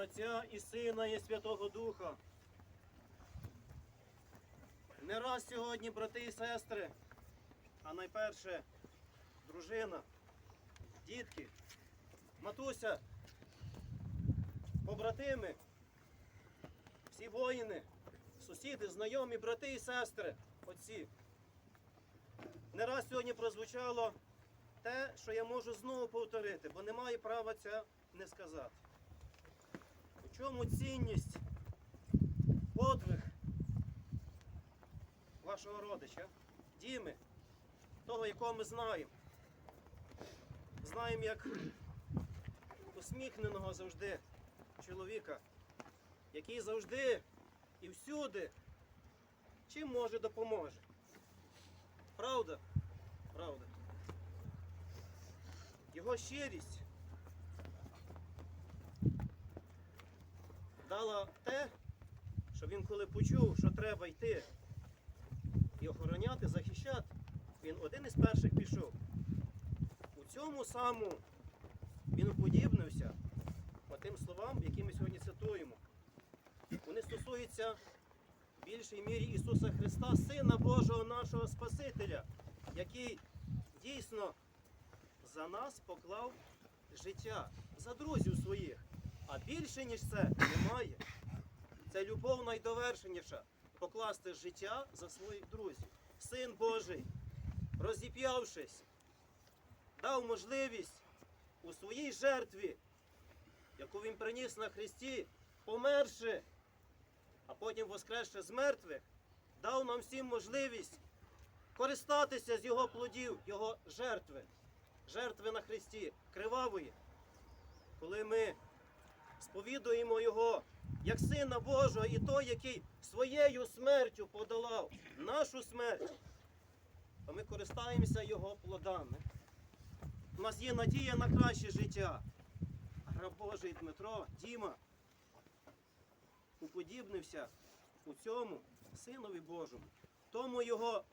Отця і Сина, і Святого Духа. Не раз сьогодні, брати і сестри, а найперше дружина, дітки, матуся, побратими, всі воїни, сусіди, знайомі, брати і сестри, отці. Не раз сьогодні прозвучало те, що я можу знову повторити, бо не маю права це не сказати. Чому цінність, подвиг вашого родича, Діми, того, якого ми знаємо. Знаємо як усміхненого завжди чоловіка, який завжди і всюди чим може допоможе. Правда? Правда. Його щирість дала те, що він коли почув, що треба йти і охороняти, захищати, він один із перших пішов. У цьому самому він уподібнився по тим словам, які ми сьогодні цитуємо. Вони стосуються в більшій мірі Ісуса Христа, Сина Божого нашого Спасителя, який дійсно за нас поклав життя, за друзів своїх. А більше, ніж це, немає. Це любов найдовершеніша покласти життя за своїх друзів. Син Божий, розіп'явшись, дав можливість у своїй жертві, яку він приніс на Христі, померши, а потім воскресши з мертвих, дав нам всім можливість користатися з його плодів, його жертви, жертви на Христі, кривавої. Коли ми сповідуємо Його як Сина Божого і той, який своєю смертю подолав нашу смерть, то ми користаємося Його плодами. У нас є надія на краще життя. А раб Божий Дмитро, Діма, уподібнився у цьому Синові Божому, тому його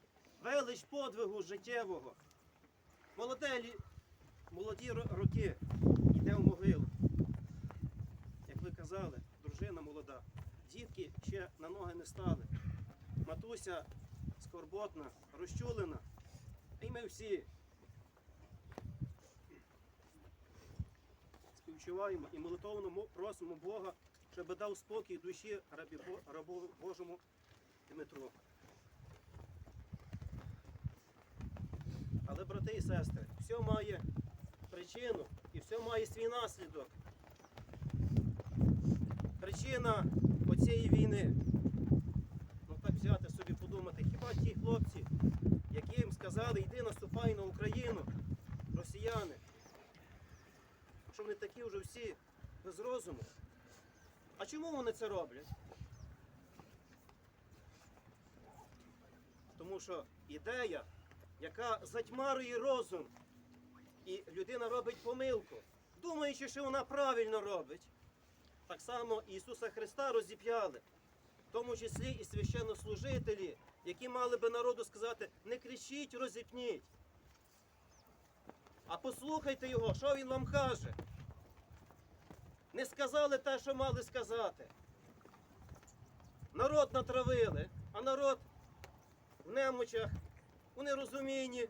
велич подвигу життєвого. Молоде, молоді роки йде в могилу. Як ви казали, дружина молода. Дітки ще на ноги не стали. Матуся скорботна, розчулена. І ми всі співчуваємо і молитовно просимо Бога, щоб дав спокій душі рабі рабу Божому Дмитру. Але, брати і сестри, все має причину і все має свій наслідок. Причина оцієї війни. Ну так взяти собі подумати, хіба ті хлопці, сказали, йди наступай на Україну, росіяни, що вони такі вже всі без розуму. А чому вони це роблять? Тому що ідея, яка затьмарює розум, і людина робить помилку, думаючи, що вона правильно робить. Так само Ісуса Христа розіп'яли, в тому числі і священнослужителі, які мали би народу сказати, не кричіть, розіпніть. А послухайте його, що він вам каже. Не сказали те, що мали сказати. Народ натравили, а народ в немочах, у нерозумінні.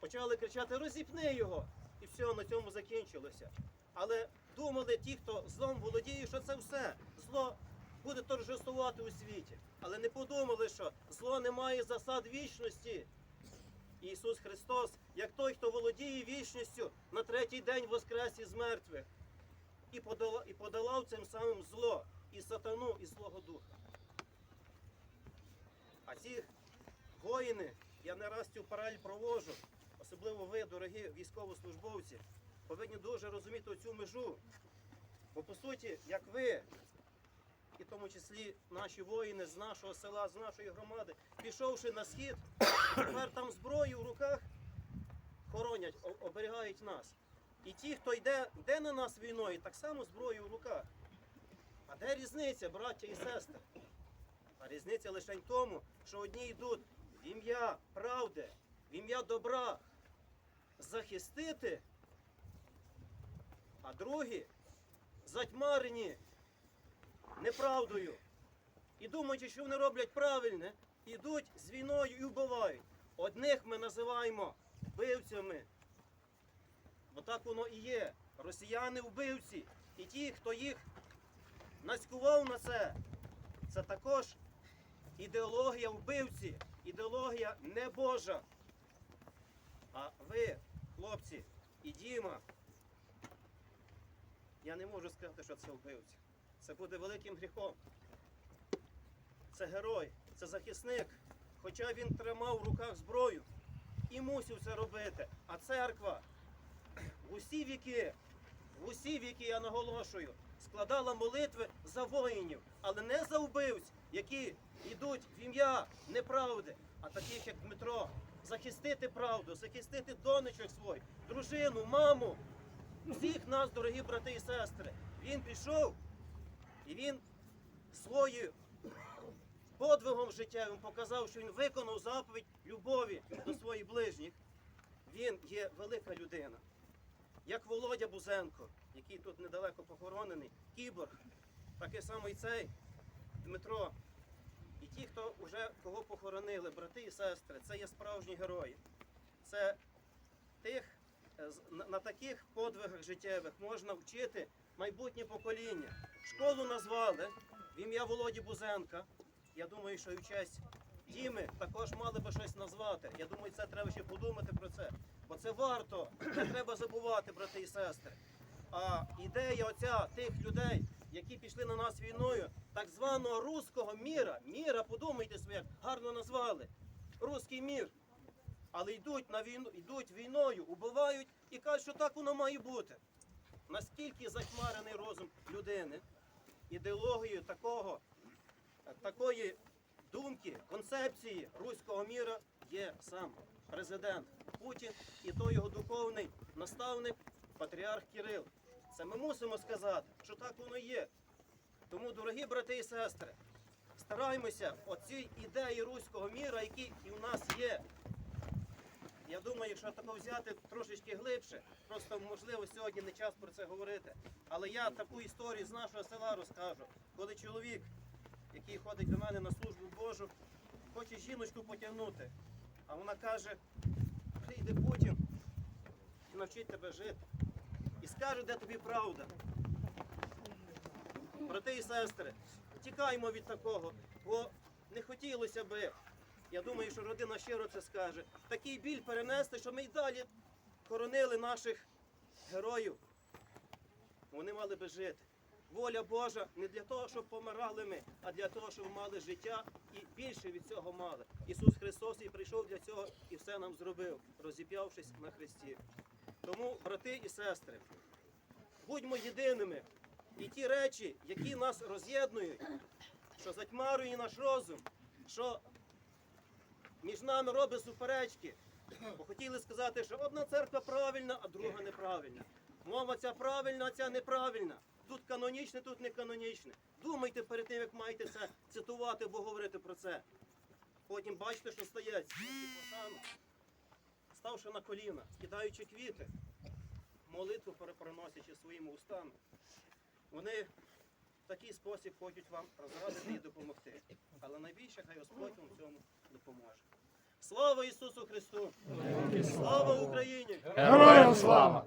Почали кричати, розіпни його. І все, на цьому закінчилося. Але думали ті, хто злом володіє, що це все. Зло буде торжествувати у світі. Але не подумали, що зло не має засад вічності. Ісус Христос, як той, хто володіє вічністю, на третій день воскрес із мертвих і подолав, і подолав цим самим зло, і сатану, і Злого Духа. А ці воїни, я не раз цю параль провожу, особливо ви, дорогі військовослужбовці, повинні дуже розуміти цю межу. Бо по суті, як ви, і в тому числі наші воїни з нашого села, з нашої громади, пішовши на схід, тепер там зброю в руках хоронять, оберігають нас. І ті, хто йде, йде на нас війною, так само зброю в руках. А де різниця, браття і сестри? А різниця лише в тому, що одні йдуть в ім'я правди, в ім'я добра захистити, а другі затьмарені неправдою. І думаючи, що вони роблять правильне, ідуть з війною і вбивають. Одних ми називаємо вбивцями. Бо так воно і є. Росіяни вбивці. І ті, хто їх наскував на це, це також ідеологія вбивці, ідеологія не Божа. А ви, хлопці, і Діма, я не можу сказати, що це вбивці. Це буде великим гріхом. Це герой, це захисник. Хоча він тримав в руках зброю і мусив це робити. А церква в усі віки, в усі віки, я наголошую, складала молитви за воїнів, але не за вбивць, які йдуть в ім'я неправди, а таких, як Дмитро, захистити правду, захистити донечок своїх, дружину, маму, всіх нас, дорогі брати і сестри. Він пішов і він своєю подвигом життєвим показав, що він виконав заповідь любові до своїх ближніх. Він є велика людина. Як Володя Бузенко, який тут недалеко похоронений, кіборг, так і цей Дмитро. І ті, хто вже кого похоронили, брати і сестри, це є справжні герої. Це тих, на, таких подвигах життєвих можна вчити майбутнє покоління. Школу назвали в ім'я Володі Бузенка. Я думаю, що і в честь Діми також мали би щось назвати. Я думаю, це треба ще подумати про це. Бо це варто, не треба забувати, брати і сестри. А ідея оця тих людей, які пішли на нас війною, так званого руського міра, міра, подумайте собі, як гарно назвали. Руський мір. Але йдуть на війну, йдуть війною, убивають і кажуть, що так воно має бути. Наскільки затьмарений розум людини ідеологією такого, такої думки, концепції руського міра є сам президент Путін і той його духовний наставник, патріарх Кирил. Це ми мусимо сказати, що так воно є. Тому, дорогі брати і сестри, стараємося оці ідеї руського міра, які і в нас є. Я думаю, якщо тако взяти трошечки глибше, просто можливо сьогодні не час про це говорити. Але я таку історію з нашого села розкажу, коли чоловік, який ходить до мене на службу Божу, хоче жіночку потягнути. А вона каже, прийде Путін і навчить тебе жити. І скаже, де тобі правда. Брати і сестри, тікаємо від такого, бо не хотілося би. Я думаю, що родина щиро це скаже. Такий біль перенести, що ми й далі коронили наших героїв. Вони мали би жити. Воля Божа не для того, щоб помирали ми, а для того, щоб мали життя і більше від цього мали. Ісус Христос і прийшов для цього і все нам зробив, розіп'явшись на Христі. Тому, брати і сестри, будьмо єдиними. І ті речі, які нас роз'єднують, що затьмарює наш розум, що між нами робить суперечки. Бо хотіли сказати, що одна церква правильна, а друга неправильна. Мова ця правильна, а ця неправильна. Тут канонічне, тут не канонічне. Думайте перед тим, як маєте це цитувати або говорити про це. Потім бачите, що стається. Ставши на коліна, кидаючи квіти, молитву перепроносячи своїми устами, вони такий спосіб хочуть вам розрадити і допомогти. Але найбільше хай Господь вам в цьому допоможе. Слава Ісусу Христу! Слава Україні! Героям слава!